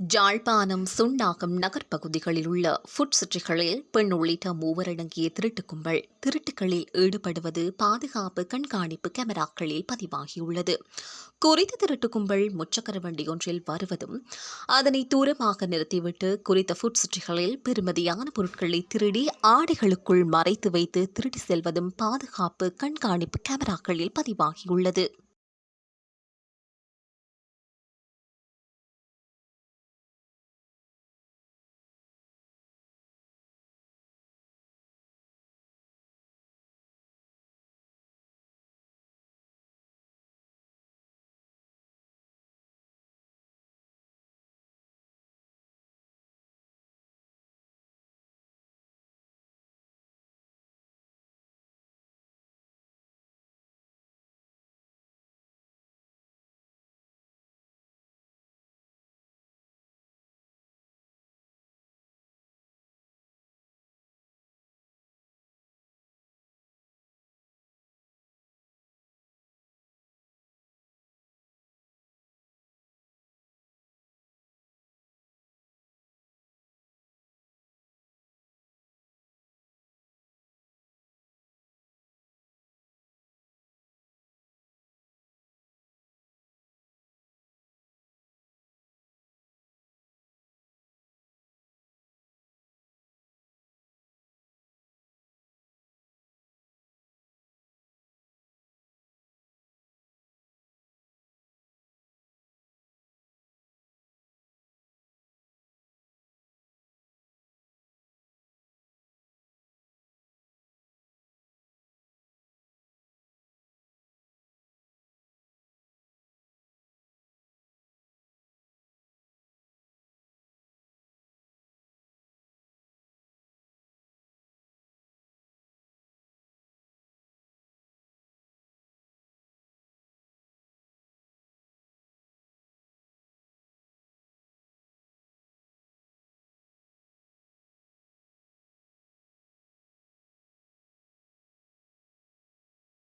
ஜாழ்ப்பாணம் சுண்டாகம் நகர்ப்பகுதிகளில் உள்ள ஃபுட் சிட்டிகளில் பெண் உள்ளிட்ட மூவரடங்கிய திருட்டு கும்பல் திருட்டுகளில் ஈடுபடுவது பாதுகாப்பு கண்காணிப்பு கேமராக்களில் பதிவாகியுள்ளது. குறித்த திருட்டு கும்பல் முச்சக்கர வண்டி ஒன்றில் வருவதும் அதனை தூரமாக நிறுத்திவிட்டு குறித்த ஃபுட் சிட்டிகளில் பெருமதியான பொருட்களை திருடி ஆடைகளுக்குள் மறைத்து வைத்து திருடி செல்வதும் பாதுகாப்பு கண்காணிப்பு கேமராக்களில் பதிவாகியுள்ளது.